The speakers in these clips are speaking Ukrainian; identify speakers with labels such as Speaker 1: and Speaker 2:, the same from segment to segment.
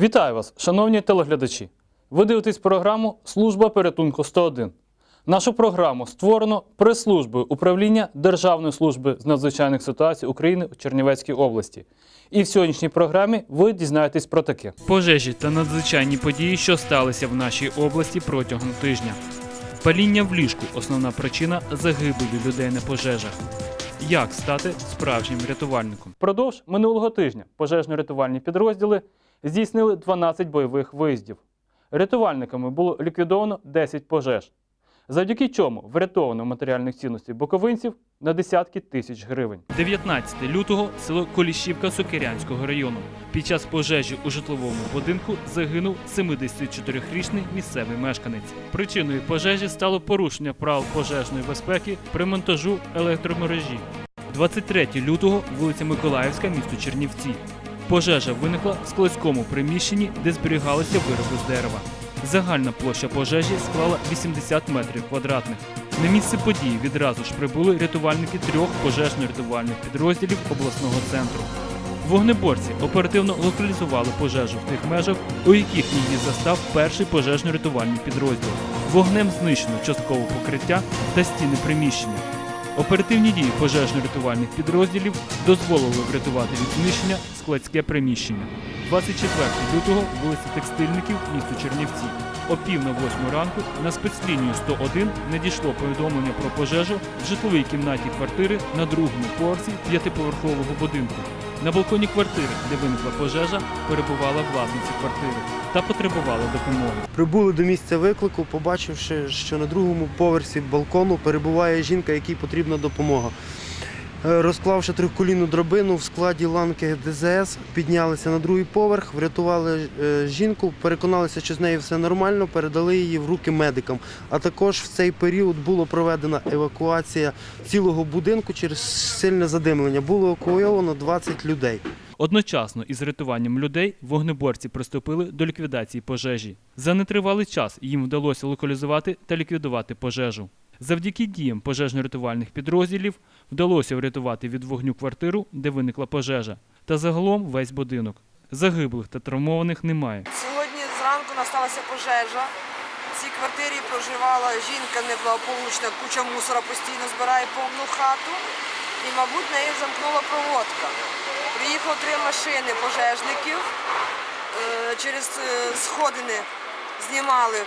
Speaker 1: Вітаю вас, шановні телеглядачі. Ви дивитесь програму Служба порятунку 101. Нашу програму створено прес-службою управління Державної служби з надзвичайних ситуацій України у Чернівецькій області. І в сьогоднішній програмі ви дізнаєтесь про таке: пожежі та надзвичайні події, що сталися в нашій області протягом тижня. Паління в ліжку основна причина загибелі людей на пожежах. Як стати справжнім рятувальником? Продовж минулого тижня пожежно-рятувальні підрозділи здійснили 12 бойових виїздів. Рятувальниками було ліквідовано 10 пожеж, завдяки чому врятовано матеріальних цінностей буковинців на десятки тисяч гривень. 19 лютого село Коліщівка Сокирянського району. Під час пожежі у житловому будинку загинув 74-річний місцевий мешканець. Причиною пожежі стало порушення правил пожежної безпеки при монтажу електромережі. 23 лютого вулиця Миколаївська, місто Чернівці. Пожежа виникла в складському приміщенні, де зберігалися вироби з дерева. Загальна площа пожежі склала 80 метрів квадратних. На місце події відразу ж прибули рятувальники трьох пожежно-рятувальних підрозділів обласного центру. Вогнеборці оперативно локалізували пожежу в тих межах, у яких її застав перший пожежно-рятувальний підрозділ. Вогнем знищено часткове покриття та стіни приміщення. Оперативні дії пожежно-рятувальних підрозділів дозволили врятувати від знищення складське приміщення. 24 лютого вулиця Текстильників, місто Чернівці. О пів на восьму ранку на спецлінію 101 надійшло повідомлення про пожежу в житловій кімнаті квартири на другому поверсі п'ятиповерхового будинку. На балконі квартири, де виникла пожежа, перебувала власниця квартири та потребувала допомоги.
Speaker 2: Прибули до місця виклику, побачивши, що на другому поверсі балкону перебуває жінка, якій потрібна допомога. Е, Розклавши триколінну дробину в складі ланки ДЗС, піднялися на другий поверх, врятували е, жінку, переконалися, що з нею все нормально, передали її в руки медикам. А також в цей період була проведена евакуація цілого будинку через сильне задимлення. Було евакуйовано 20 людей.
Speaker 1: Одночасно із рятуванням людей вогнеборці приступили до ліквідації пожежі. За нетривалий час їм вдалося локалізувати та ліквідувати пожежу. Завдяки діям пожежно-рятувальних підрозділів вдалося врятувати від вогню квартиру, де виникла пожежа, та загалом весь будинок. Загиблих та травмованих немає.
Speaker 3: Сьогодні зранку насталася пожежа. В цій квартирі проживала жінка неблагополучна, куча мусора постійно збирає повну хату. І, мабуть, неї замкнула проводка. Приїхало три машини пожежників. Е, Через е, сходини знімали е,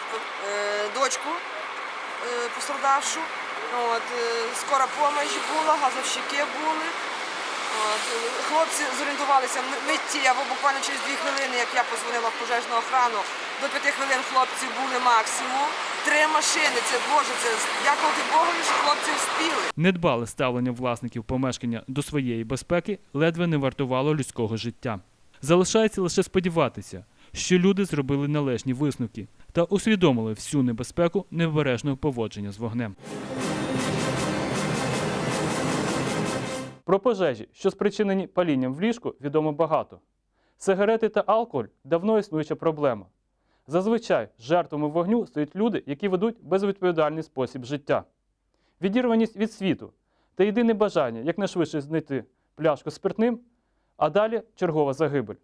Speaker 3: дочку пострадавшу. От, е, скора помощь була, газовщики були. От, е, Хлопці зорієнтувалися м- митті або буквально через дві хвилини, як я позвонила в пожежну охрану. До п'яти хвилин хлопці були максимум. Три машини, це Боже, це дякувати Богові, що хлопці вспіли.
Speaker 1: Недбале ставлення власників помешкання до своєї безпеки ледве не вартувало людського життя. Залишається лише сподіватися, що люди зробили належні висновки та усвідомили всю небезпеку необережного поводження з вогнем. Про пожежі, що спричинені палінням в ліжку, відомо багато. Сигарети та алкоголь давно існуюча проблема. Зазвичай жертвами вогню стають люди, які ведуть безвідповідальний спосіб життя. Відірваність від світу та єдине бажання якнайшвидше знайти пляшку спиртним, а далі чергова загибель.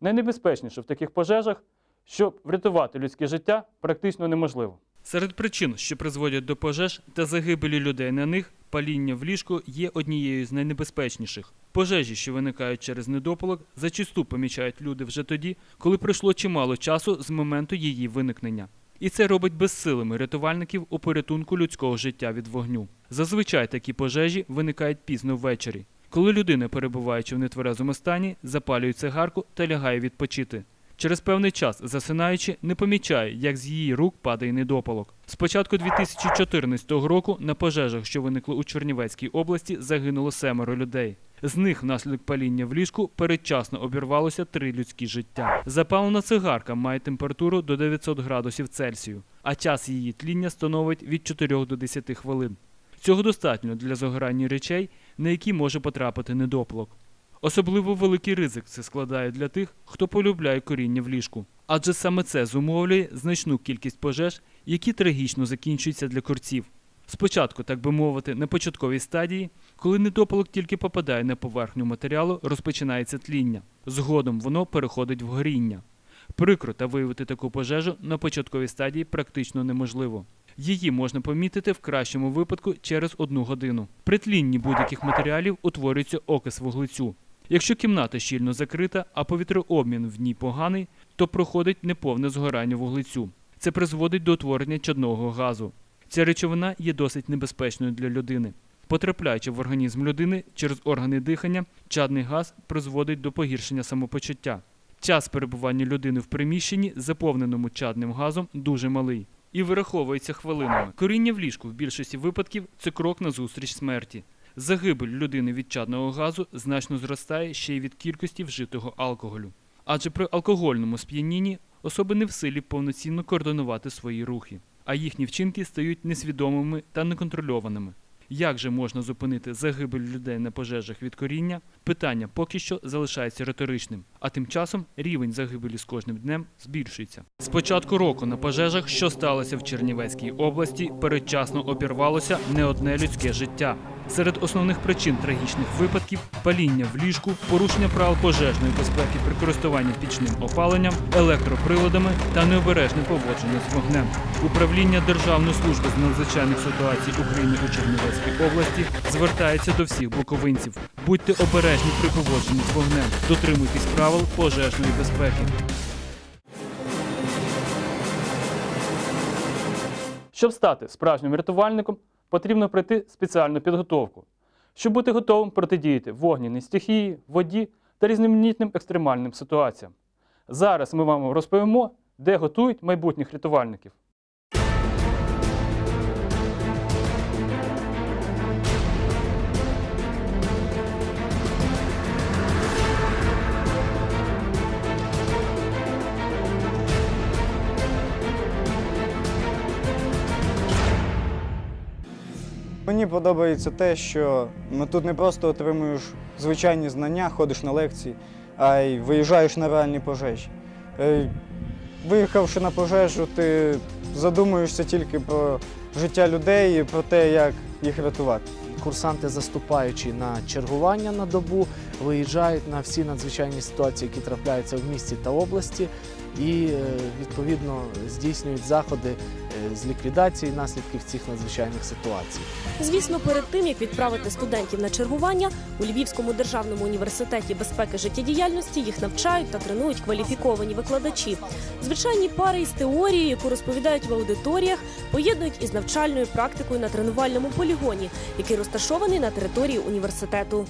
Speaker 1: Найнебезпечніше в таких пожежах, що врятувати людське життя практично неможливо. Серед причин, що призводять до пожеж та загибелі людей на них, паління в ліжку є однією з найнебезпечніших. Пожежі, що виникають через недопалок, зачасту помічають люди вже тоді, коли пройшло чимало часу з моменту її виникнення. І це робить безсилими рятувальників у порятунку людського життя від вогню. Зазвичай такі пожежі виникають пізно ввечері, коли людина, перебуваючи в нетверезому стані, запалює цигарку та лягає відпочити. Через певний час, засинаючи, не помічає, як з її рук падає недопалок. З початку 2014 року на пожежах, що виникли у Чернівецькій області, загинуло семеро людей. З них внаслідок паління в ліжку передчасно обірвалося три людські життя. Запалена цигарка має температуру до 900 градусів Цельсію, а час її тління становить від 4 до 10 хвилин. Цього достатньо для загорання речей, на які може потрапити недопалок. Особливо великий ризик це складає для тих, хто полюбляє коріння в ліжку. Адже саме це зумовлює значну кількість пожеж, які трагічно закінчуються для курців. Спочатку, так би мовити, на початковій стадії, коли недопалок тільки попадає на поверхню матеріалу, розпочинається тління. Згодом воно переходить в горіння. Прикро та виявити таку пожежу на початковій стадії практично неможливо. Її можна помітити в кращому випадку через одну годину. При тлінні будь-яких матеріалів утворюється окис вуглецю. Якщо кімната щільно закрита, а повітрообмін в ній поганий, то проходить неповне згорання вуглецю. Це призводить до утворення чадного газу. Ця речовина є досить небезпечною для людини. Потрапляючи в організм людини через органи дихання, чадний газ призводить до погіршення самопочуття. Час перебування людини в приміщенні, заповненому чадним газом, дуже малий і вираховується хвилинами. Коріння в ліжку в більшості випадків це крок назустріч смерті. Загибель людини від чадного газу значно зростає ще й від кількості вжитого алкоголю. Адже при алкогольному сп'янінні особи не в силі повноцінно координувати свої рухи, а їхні вчинки стають несвідомими та неконтрольованими. Як же можна зупинити загибель людей на пожежах від коріння? Питання поки що залишається риторичним, а тим часом рівень загибелі з кожним днем збільшується. З початку року на пожежах, що сталося в Чернівецькій області, передчасно обірвалося не одне людське життя. Серед основних причин трагічних випадків паління в ліжку, порушення правил пожежної безпеки при користуванні пічним опаленням, електроприладами та необережне поводження з вогнем. Управління Державної служби з надзвичайних ситуацій України у Чернівецькій області звертається до всіх буковинців. Будьте обережні при поводженні з вогнем, дотримуйтесь правил пожежної безпеки. Щоб стати справжнім рятувальником, потрібно пройти спеціальну підготовку, щоб бути готовим протидіяти вогняній стихії, воді та різноманітним екстремальним ситуаціям. Зараз ми вам розповімо, де готують майбутніх рятувальників.
Speaker 4: Мені подобається те, що ну, тут не просто отримуєш звичайні знання, ходиш на лекції, а й виїжджаєш на реальні пожежі. Е, Виїхавши на пожежу, ти задумуєшся тільки про життя людей і про те, як їх рятувати.
Speaker 5: Курсанти, заступаючи на чергування на добу, виїжджають на всі надзвичайні ситуації, які трапляються в місті та області, і е, відповідно здійснюють заходи з ліквідації наслідків цих надзвичайних ситуацій.
Speaker 6: Звісно, перед тим як відправити студентів на чергування у Львівському державному університеті безпеки життєдіяльності їх навчають та тренують кваліфіковані викладачі. Звичайні пари із теорією, яку розповідають в аудиторіях, поєднують із навчальною практикою на тренувальному полігоні, який розташований на території університету.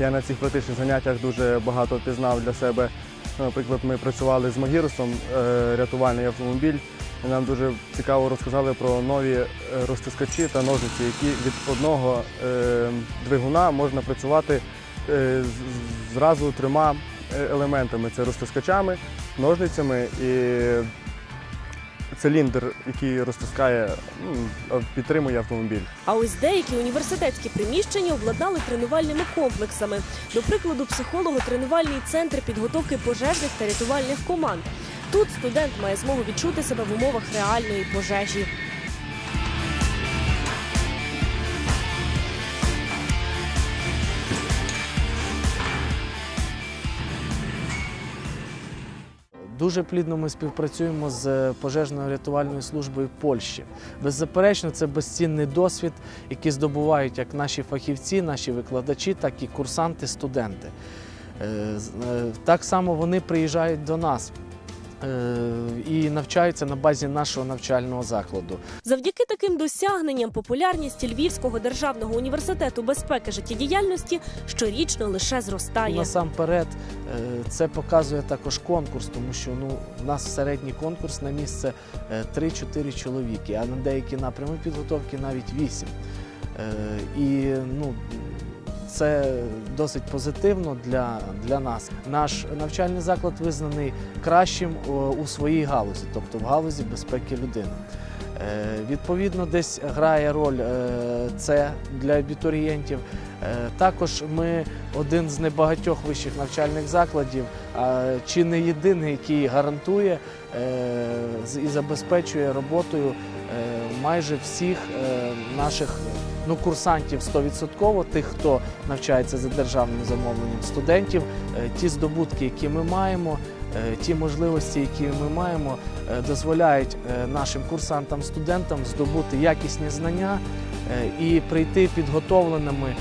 Speaker 7: Я на цих практичних заняттях дуже багато пізнав для себе. Наприклад, ми працювали з Магірусом, е, рятувальний автомобіль. І нам дуже цікаво розказали про нові е, розтискачі та ножиці, які від одного е, двигуна можна працювати зразу трьома елементами: це розтискачами, ножницями і циліндр, який розтискає, ну, підтримує автомобіль.
Speaker 6: А ось деякі університетські приміщення обладнали тренувальними комплексами. До прикладу, психолого-тренувальний центр підготовки пожежних та рятувальних команд. Тут студент має змогу відчути себе в умовах реальної пожежі.
Speaker 5: Дуже плідно ми співпрацюємо з пожежною рятувальною службою Польщі. Беззаперечно, це безцінний досвід, який здобувають як наші фахівці, наші викладачі, так і курсанти, студенти. Е, е, Так само вони приїжджають до нас і навчаються на базі нашого навчального закладу.
Speaker 6: Завдяки таким досягненням популярність Львівського державного університету безпеки життєдіяльності щорічно лише зростає.
Speaker 5: Насамперед, е, це показує також конкурс, тому що ну, у нас середній конкурс на місце е, 3-4 чоловіки, а на деякі напрями підготовки навіть 8. Е, І ну, це досить позитивно для, для нас. Наш навчальний заклад визнаний кращим у своїй галузі, тобто в галузі безпеки людини. Е, Відповідно, десь грає роль е, це для абітурієнтів. Е, Також ми один з небагатьох вищих навчальних закладів, чи не єдиний, який гарантує е, і забезпечує роботою е, майже всіх е, наших ну, курсантів 100%, тих, хто навчається за державним замовленням студентів, Е, ті здобутки, які ми маємо. е, Ті можливості, які ми маємо, е, дозволяють нашим курсантам, студентам здобути якісні знання і прийти підготовленими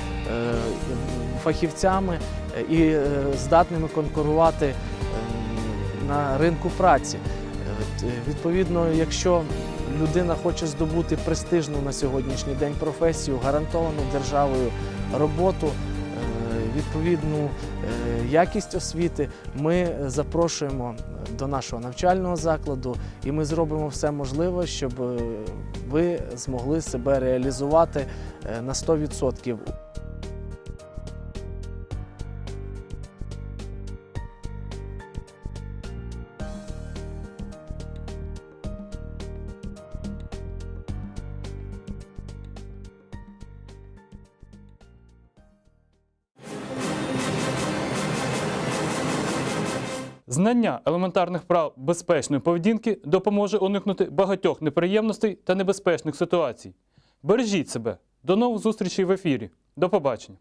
Speaker 5: фахівцями і здатними конкурувати е, на ринку праці. Відповідно, якщо людина хоче здобути престижну на сьогоднішній день професію, гарантовану державою роботу, е, відповідну е, якість освіти, ми запрошуємо до нашого навчального закладу і ми зробимо все можливе, щоб е, ви змогли себе реалізувати на 100%.
Speaker 1: Знання елементарних прав безпечної поведінки допоможе уникнути багатьох неприємностей та небезпечних ситуацій. Бережіть себе. До нових зустрічей в ефірі. До побачення.